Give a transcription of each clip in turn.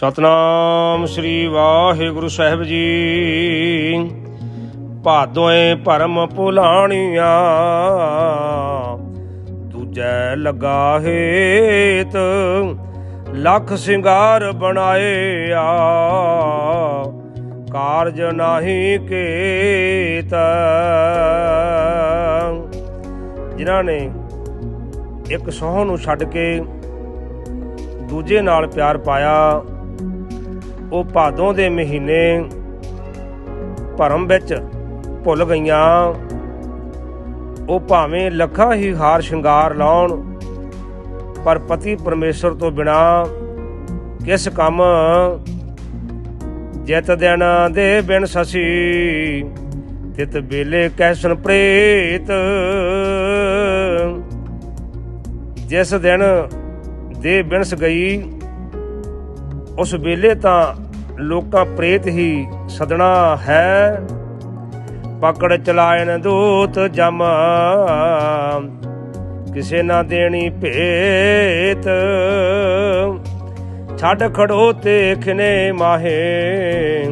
ਸਤਨਾਮ ਸ੍ਰੀ ਵਾਹਿਗੁਰੂ ਸਾਹਿਬ ਜੀ। ਭਾਦੋਏ ਭਰਮ ਭੁਲਾਣੀਆਂ, ਦੂਜੈ ਲਗਾ ਹੇਤ, ਲੱਖ ਸਿੰਗਾਰ ਬਣਾਏ ਆ ਕਾਰਜ ਨਾਹੀ ਕੇਤ। ਜਿਨ੍ਹਾਂ ਨੇ ਇੱਕ ਸੋਹ ਨੂੰ ਛੱਡ ਕੇ ਦੂਜੇ ਨਾਲ ਪਿਆਰ ਪਾਇਆ ਉਹ ਭਾਦੋਂ ਦੇ ਮਹੀਨੇ ਭਰਮ ਵਿੱਚ ਭੁੱਲ ਗਈਆਂ। ਉਹ ਭਾਵੇਂ ਲੱਖਾਂ ਹੀ ਹਾਰ ਸ਼ਿੰਗਾਰ ਲਾਉਣ, ਪਰ ਪਤੀ ਪਰਮੇਸ਼ਰ ਤੋਂ ਬਿਨਾ ਕਿਸ ਕੰਮ ਜਿਤ ਦਿਨ ਦੇ ਬਿਨ ਸਸੀ? ਤਿਤ ਬੇਲੇ ਕੈਸਨ ਪ੍ਰੇਤ। ਜਿਸ ਦਿਨ ਦੇ ਬਿਨਸ ਗਈ ਉਸ ਵੇਲੇ ਤਾਂ ਲੋਕਾਂ ਪ੍ਰੇਤ ਹੀ ਸਦਣਾ ਹੈ। ਪਕੜ ਚਲਾਇਨ ਦੂਤ ਜਮ। ਕਿਸੇ ਨਾ ਦੇਣੀ ਭੇਤ। ਛੱਡ ਖੜੋ ਤੇ ਖਨੇ ਮਾਹੇ,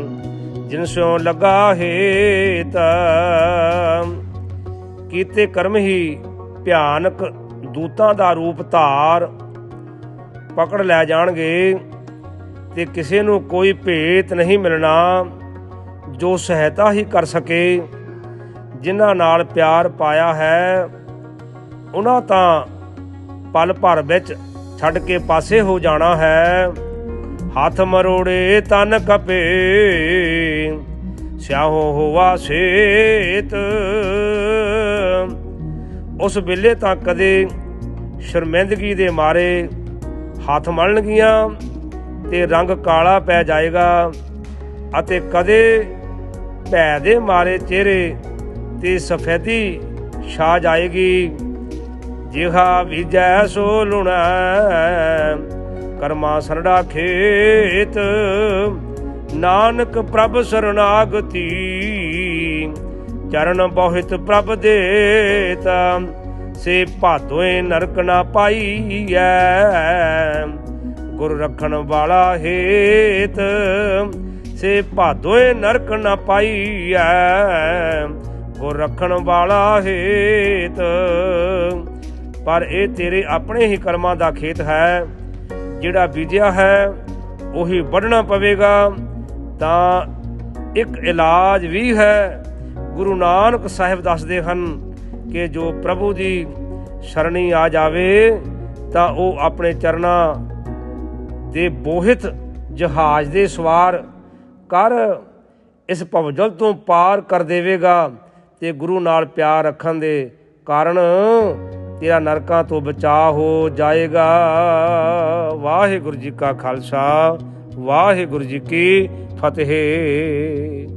ਜਿਨ ਸੋ ਲਗਾ ਹੇਤ। ਕੀਤੇ ਕਰਮ ਹੀ ਭਿਆਨਕ ਦੂਤਾਂ ਦਾ ਰੂਪ ਧਾਰ। ਪਕੜ ਲੈ ਜਾਣਗੇ। ਤੇ ਕਿਸੇ ਨੂੰ ਕੋਈ ਭੇਤ ਨਹੀਂ ਮਿਲਣਾ ਜੋ ਸਹਾਇਤਾ ਹੀ ਕਰ ਸਕੇ। ਜਿਨ੍ਹਾਂ ਨਾਲ ਪਿਆਰ ਪਾਇਆ ਹੈ, ਉਹਨਾਂ ਤਾਂ ਪਲ ਭਰ ਵਿੱਚ ਛੱਡ ਕੇ ਪਾਸੇ ਹੋ ਜਾਣਾ ਹੈ। ਹੱਥ ਮਰੋੜੇ ਤਨ ਕਪੇ ਸਿਆਹੋ ਹੋਵਾ ਸੇਤ। ਉਸ ਵੇਲੇ ਤਾਂ ਕਦੇ ਸ਼ਰਮਿੰਦਗੀ ਦੇ ਮਾਰੇ ਹੱਥ ਮਲਣਗੀਆਂ ਤੇ ਰੰਗ ਕਾਲਾ ਪੈ ਜਾਏਗਾ ਅਤੇ ਕਦੇ ਭੈ ਦੇ ਮਾਰੇ ਚਿਹਰੇ ਤੇ ਸਫੈਦੀ ਛਾ ਜਾਏਗੀ। ਜਿਹਾ ਵਿਜੈ ਸੋ ਲੁਣਾ ਕਰਮਾ ਸਰੜਾ ਖੇਤ, ਨਾਨਕ ਪ੍ਰਭ ਸਰਨਾਗਤੀ, ਚਰਨ ਬਹੁਤ ਪ੍ਰਭ ਦੇਤਾ, ਸੇ ਭਾਦੋਏ ਨਰਕ ਨਾ ਪਾਈਐ। ਗੁਰ ਰੱਖਣ ਵਾਲਾ ਹੇਤ, ਸੇ ਭਾਦੋਏ ਨਰਕ ਨਾ ਪਾਈਐ। ਗੁਰ ਰੱਖਣ ਵਾਲਾ ਹੇਤ, ਪਰ ਇਹ ਤੇਰੇ ਆਪਣੇ ਹੀ ਕਰਮਾਂ ਦਾ ਖੇਤ ਹੈ। ਜਿਹੜਾ ਬੀਜਿਆ ਹੈ, ਉਹੀ ਵੱਢਣਾ ਪਵੇਗਾ। ਤਾਂ ਇੱਕ ਇਲਾਜ ਵੀ ਹੈ। ਗੁਰੂ ਨਾਨਕ ਸਾਹਿਬ ਦੱਸਦੇ ਹਨ ਕਿ ਜੋ ਪ੍ਰਭੂ ਦੀ ਸ਼ਰਣੀ ਆ ਜਾਵੇ, ਤਾਂ ਉਹ ਆਪਣੇ ਚਰਨਾਂ ਦੇ ਬੋਹਿਤ ਜਹਾਜ਼ ਦੇ ਸਵਾਰ ਕਰ ਇਸ ਭਵਜਲ ਤੋਂ ਪਾਰ ਕਰ ਦੇਵੇਗਾ ਤੇ ਗੁਰੂ ਨਾਲ ਪਿਆਰ ਰੱਖਣ ਦੇ ਕਾਰਨ ਤੇਰਾ ਨਰਕਾਂ ਤੋਂ ਬਚਾ ਹੋ ਜਾਏਗਾ। ਵਾਹਿਗੁਰੂ ਜੀ ਕਾ ਖਾਲਸਾ, ਵਾਹਿਗੁਰੂ ਜੀ ਕੀ ਫਤਿਹ।